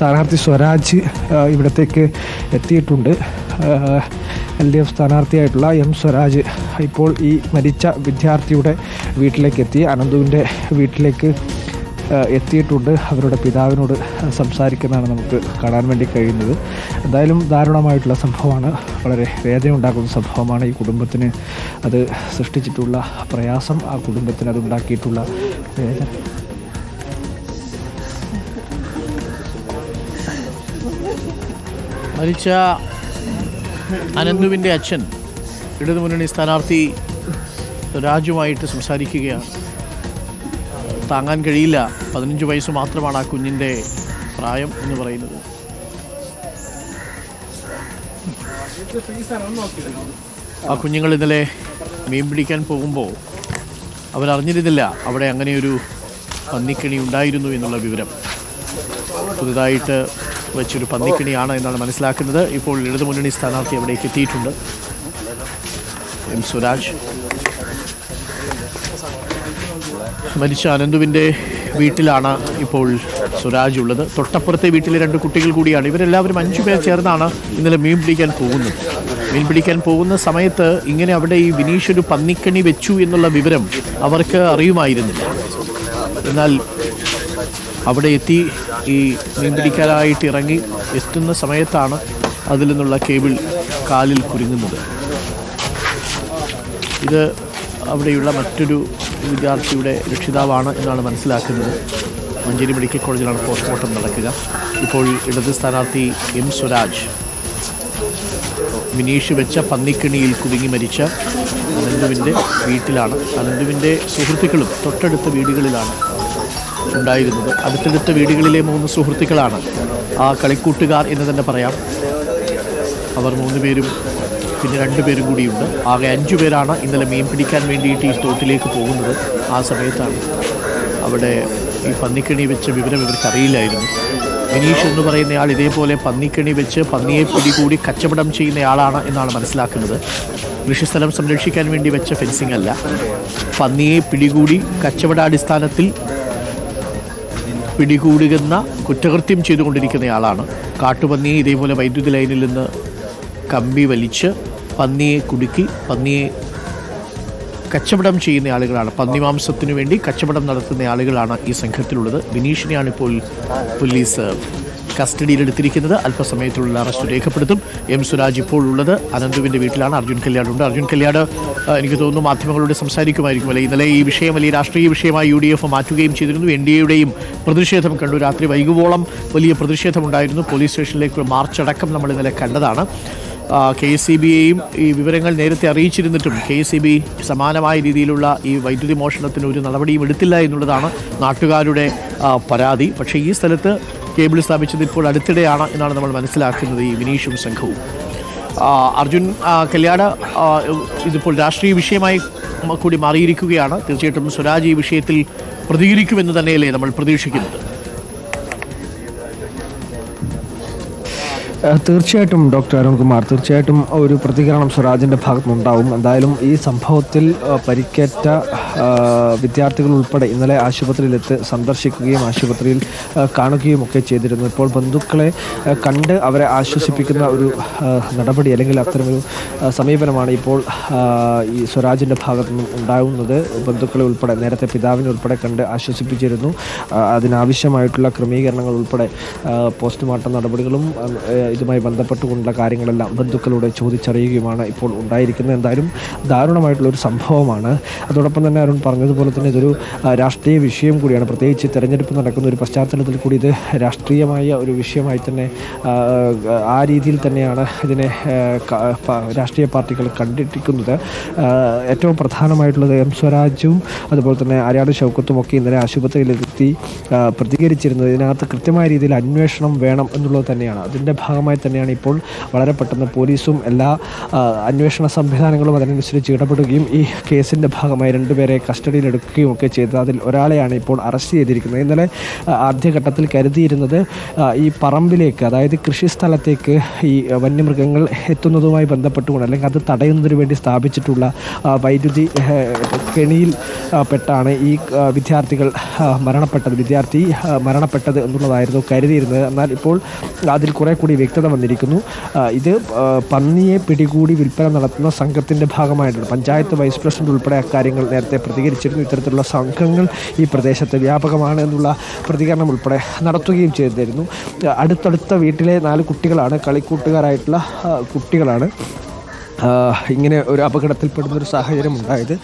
സ്ഥാനാർത്ഥി സ്വരാജ് ഇവിടത്തേക്ക് എത്തിയിട്ടുണ്ട്. എൽ ഡി എഫ് സ്ഥാനാർത്ഥിയായിട്ടുള്ള എം സ്വരാജ് ഇപ്പോൾ ഈ മരിച്ച വിദ്യാർത്ഥിയുടെ വീട്ടിലേക്ക് എത്തി. അനന്തുവിന്റെ വീട്ടിലേക്ക് എത്തിയിട്ടുണ്ട്. അവരുടെ പിതാവിനോട് സംസാരിക്കുന്നതാണ് നമുക്ക് കാണാൻ വേണ്ടി കഴിയുന്നത്. എന്തായാലും ദാരുണമായിട്ടുള്ള സംഭവമാണ്. വളരെ വേദനയുണ്ടാക്കുന്ന സംഭവമാണ്. ഈ കുടുംബത്തിന് അത് സൃഷ്ടിച്ചിട്ടുള്ള പ്രയാസം ആ കുടുംബത്തിന് അത് ഉണ്ടാക്കിയിട്ടുള്ള വേദന. മരിച്ച അനന്തുവിന്റെ അച്ഛൻ ഇടതുമുന്നണി സ്ഥാനാർത്ഥി രാജുമായിട്ട് സംസാരിക്കുകയാണ്. താങ്ങാൻ കഴിയില്ല. പതിനഞ്ച് വയസ്സ് മാത്രമാണ് ആ കുഞ്ഞിന്റെ പ്രായം എന്ന് പറയുന്നത്. ആ കുഞ്ഞുങ്ങൾ ഇന്നലെ മീൻ പിടിക്കാൻ പോകുമ്പോൾ അവരറിഞ്ഞിരുന്നില്ല അവിടെ അങ്ങനെയൊരു പന്നിക്കിണി ഉണ്ടായിരുന്നു എന്നുള്ള വിവരം. പുതുതായിട്ട് വെച്ചൊരു പന്നിക്കിണിയാണ് എന്നാണ് മനസ്സിലാക്കുന്നത്. ഇപ്പോൾ ഇടതുമുന്നണി സ്ഥാനാർത്ഥി അവിടേക്ക് എത്തിയിട്ടുണ്ട്. എം സുരാജ്. മരിച്ച അനന്തുവിന്റെ വീട്ടിലാണ് ഇപ്പോൾ സുരാജ് ഉള്ളത്. തൊട്ടപ്പുറത്തെ വീട്ടിലെ രണ്ട് കുട്ടികൾ കൂടിയാണ്. ഇവരെല്ലാവരും അഞ്ചു പേർ ചേർന്നാണ് ഇന്നലെ മീൻ പിടിക്കാൻ പോകുന്നത്. മീൻ പിടിക്കാൻ പോകുന്ന സമയത്ത് ഇങ്ങനെ അവിടെ ഈ വിനീഷ് ഒരു പന്നിക്കണി വെച്ചു എന്നുള്ള വിവരം അവർക്ക് അറിയുമായിരുന്നില്ല. എന്നാൽ അവിടെ എത്തി ഈ മീൻ ഇറങ്ങി എത്തുന്ന സമയത്താണ് അതിൽ നിന്നുള്ള കേബിൾ കാലിൽ കുരുങ്ങുന്നത്. ഇത് അവിടെയുള്ള മറ്റൊരു വിദ്യാർത്ഥിയുടെ രക്ഷിതാവാണ് എന്നാണ് മനസ്സിലാക്കുന്നത്. മഞ്ചേരി മെഡിക്കൽ കോളേജിലാണ് പോസ്റ്റ്മോർട്ടം നടക്കുക. ഇപ്പോൾ ഇടത് സ്ഥാനാർത്ഥി എം സ്വരാജ്. വിനീഷ് വെച്ച പന്നിക്കിണിയിൽ കുടുങ്ങി മരിച്ച അനന്തുവിന്റെ വീട്ടിലാണ്. അനന്തുവിന്റെ സുഹൃത്തുക്കളും തൊട്ടടുത്ത വീടുകളിലാണ് ഉണ്ടായിരുന്നത്. അടുത്തടുത്ത വീടുകളിലെ മൂന്ന് സുഹൃത്തുക്കളാണ്. ആ കളിക്കൂട്ടുകാർ എന്ന് തന്നെ പറയാം. അവർ മൂന്ന് പേരും പിന്നെ രണ്ടു പേരും കൂടിയുണ്ട്. ആകെ അഞ്ചു പേരാണ് ഇന്നലെ മീൻ പിടിക്കാൻ വേണ്ടിയിട്ട് ഈ തോട്ടിലേക്ക് പോകുന്നത്. ആ സമയത്താണ് അവിടെ ഈ പന്നിക്കണി വെച്ച വിവരം ഇവർക്കറിയില്ലായിരുന്നു വിനീഷ് എന്ന് പറയുന്നയാൾ ഇതേപോലെ പന്നിക്കണി വെച്ച് പന്നിയെ പിടികൂടി കച്ചവടം ചെയ്യുന്നയാളാണ് എന്നാണ് മനസ്സിലാക്കുന്നത്. കൃഷിസ്ഥലം സംരക്ഷിക്കാൻ വേണ്ടി വെച്ച ഫെൻസിംഗ് അല്ല. പന്നിയെ പിടികൂടി കച്ചവടാടിസ്ഥാനത്തിൽ പിടികൂടുന്ന കുറ്റകൃത്യം ചെയ്തുകൊണ്ടിരിക്കുന്നയാളാണ് കാട്ടുപന്നിയെ ഇതേപോലെ വൈദ്യുതി ലൈനിൽ നിന്ന് കമ്പി വലിച്ച് പന്നിയെ കുടുക്കി പന്നിയെ കച്ചവടം ചെയ്യുന്ന ആളുകളാണ്. പന്നിമാംസത്തിനു വേണ്ടി കച്ചവടം നടത്തുന്ന ആളുകളാണ് ഈ സംഘത്തിലുള്ളത്. ബിനീഷിനെയാണ് ഇപ്പോൾ പോലീസ് കസ്റ്റഡിയിലെടുത്തിരിക്കുന്നത്. അല്പസമയത്തുള്ള അറസ്റ്റ് രേഖപ്പെടുത്തും. എം സുരാജ് ഇപ്പോൾ ഉള്ളത് അനന്തുവിന്റെ വീട്ടിലാണ്. അർജുൻ കല്യാട് ഉണ്ട് അർജുൻ കല്യാട് എനിക്ക് തോന്നുന്നു മാധ്യമങ്ങളോട് സംസാരിക്കുമായിരിക്കും അല്ലെ? ഇന്നലെ ഈ വിഷയം വലിയ രാഷ്ട്രീയ വിഷയമായി യു ഡി എഫ് മാറ്റുകയും ചെയ്തിരുന്നു. എൻ ഡി എയുടെയും പ്രതിഷേധം കണ്ടു. രാത്രി വൈകുവോളം വലിയ പ്രതിഷേധമുണ്ടായിരുന്നു. പോലീസ് സ്റ്റേഷനിലേക്ക് മാർച്ച് അടക്കം നമ്മൾ ഇന്നലെ കണ്ടതാണ്. കെ എസ് സി ബിയെയും ഈ വിവരങ്ങൾ നേരത്തെ അറിയിച്ചിരുന്നിട്ടും കെ എസ് സി ബി സമാനമായ രീതിയിലുള്ള ഈ വൈദ്യുതി മോഷണത്തിന് ഒരു നടപടിയും എടുത്തില്ല എന്നുള്ളതാണ് നാട്ടുകാരുടെ പരാതി. പക്ഷേ ഈ സ്ഥലത്ത് കേബിൾ സ്ഥാപിച്ചത് ഇപ്പോൾ അടുത്തിടെയാണ് എന്നാണ് നമ്മൾ മനസ്സിലാക്കുന്നത് ഈ വിനീഷും സംഘവും. അർജുൻ കല്യാണ ഇതിപ്പോൾ രാഷ്ട്രീയ വിഷയമായി കൂടി മാറിയിരിക്കുകയാണ്. തീർച്ചയായിട്ടും സ്വരാജ് ഈ വിഷയത്തിൽ പ്രതികരിക്കുമെന്ന് തന്നെയല്ലേ നമ്മൾ പ്രതീക്ഷിക്കുന്നത്. തീർച്ചയായിട്ടും ഡോക്ടർ അരുൺകുമാർ തീർച്ചയായിട്ടും ഒരു പ്രതികരണം സ്വരാജിന്റെ ഭാഗത്തുനിന്നുണ്ടാവും. എന്തായാലും ഈ സംഭവത്തിൽ പരിക്കേറ്റ വിദ്യാർത്ഥികൾ ഉൾപ്പെടെ ഇന്നലെ ആശുപത്രിയിലെത്തി സന്ദർശിക്കുകയും ആശുപത്രിയിൽ കാണുകയും ഒക്കെ ചെയ്തിരുന്നു. ഇപ്പോൾ ബന്ധുക്കളെ കണ്ട് അവരെ ആശ്വസിപ്പിക്കുന്ന ഒരു നടപടി അല്ലെങ്കിൽ അത്തരമൊരു സമീപനമാണ് ഇപ്പോൾ ഈ സ്വരാജിന്റെ ഭാഗത്തു നിന്നും ഉണ്ടാകുന്നത് ബന്ധുക്കളെ ഉൾപ്പെടെ നേരത്തെ പിതാവിനെ ഉൾപ്പെടെ കണ്ട് ആശ്വസിപ്പിച്ചിരുന്നു. അതിനാവശ്യമായിട്ടുള്ള ക്രമീകരണങ്ങൾ ഉൾപ്പെടെ പോസ്റ്റ്മോർട്ടം നടപടികളും ഇതുമായി ബന്ധപ്പെട്ടുകൊണ്ടുള്ള കാര്യങ്ങളെല്ലാം ബന്ധുക്കളോട് ചോദിച്ചറിയുകയുമാണ് ഇപ്പോൾ ഉണ്ടായിരിക്കുന്നത്. എന്തായാലും ദാരുണമായിട്ടുള്ള ഒരു സംഭവമാണ്. അതോടൊപ്പം തന്നെ അരുൺ പറഞ്ഞതുപോലെ തന്നെ ഇതൊരു രാഷ്ട്രീയ വിഷയം കൂടിയാണ്. പ്രത്യേകിച്ച് തെരഞ്ഞെടുപ്പ് നടക്കുന്ന ഒരു പശ്ചാത്തലത്തിൽ കൂടി ഇത് രാഷ്ട്രീയമായ ഒരു വിഷയമായി തന്നെ ആ, രീതിയിൽ തന്നെയാണ് ഇതിനെ രാഷ്ട്രീയ പാർട്ടികൾ കണ്ടിട്ടിരിക്കുന്നത് ഏറ്റവും പ്രധാനമായിട്ടുള്ളത് എം സ്വരാജും അതുപോലെ തന്നെ ആര്യാട് ഷൗക്കത്തും ഒക്കെ ഇന്നലെ ആശുപത്രിയിലെത്തി പ്രതികരിച്ചിരുന്നത്. ഇതിനകത്ത് കൃത്യമായ രീതിയിൽ അന്വേഷണം വേണം എന്നുള്ളത് തന്നെയാണ്. അതിന്റെ ഭാഗമായി ഭാഗമായി തന്നെയാണ് ഇപ്പോൾ വളരെ പെട്ടെന്ന് പോലീസും എല്ലാ അന്വേഷണ സംവിധാനങ്ങളും അതിനനുസരിച്ച് ഇടപെടുകയും ഈ കേസിന്റെ ഭാഗമായി രണ്ടുപേരെ കസ്റ്റഡിയിലെടുക്കുകയും ഒക്കെ ചെയ്തത്. അതിൽ ഒരാളെയാണ് ഇപ്പോൾ അറസ്റ്റ് ചെയ്തിരിക്കുന്നത്. ഇന്നലെ ആദ്യഘട്ടത്തിൽ കരുതിയിരുന്നത് ഈ പറമ്പിലേക്ക് അതായത് കൃഷി സ്ഥലത്തേക്ക് ഈ വന്യമൃഗങ്ങൾ എത്തുന്നതുമായി ബന്ധപ്പെട്ടുകൊണ്ട് അല്ലെങ്കിൽ അത് തടയുന്നതിന് വേണ്ടി സ്ഥാപിച്ചിട്ടുള്ള വൈദ്യുതി കെണിയിൽ പെട്ടാണ് ഈ വിദ്യാർത്ഥികൾ മരണപ്പെട്ടത്. വിദ്യാർത്ഥി മരണപ്പെട്ടത് എന്നുള്ളതായിരുന്നു കരുതിയിരുന്നത്. എന്നാൽ ഇപ്പോൾ അതിൽ കുറേ കൂടി വ്യക്തത വന്നിരിക്കുന്നു. ഇത് പന്നിയെ പിടികൂടി വിൽപ്പന നടത്തുന്ന സംഘത്തിന്റെ ഭാഗമായിട്ടുണ്ട് പഞ്ചായത്ത് വൈസ് പ്രസിഡന്റ് ഉൾപ്പെടെ അക്കാര്യങ്ങൾ നേരത്തെ പ്രതികരിച്ചിരുന്നു. ഇത്തരത്തിലുള്ള സംഘങ്ങൾ ഈ പ്രദേശത്ത് വ്യാപകമാണ് എന്നുള്ള പ്രതികരണം ഉൾപ്പെടെ നടത്തുകയും ചെയ്തിരുന്നു. അടുത്തടുത്ത വീട്ടിലെ നാല് കുട്ടികളാണ്. കളിക്കൂട്ടുകാരായിട്ടുള്ള കുട്ടികളാണ്. ഇങ്ങനെ ഒരു അപകടത്തിൽപ്പെടുന്ന ഒരു സാഹചര്യം ഉണ്ടായത്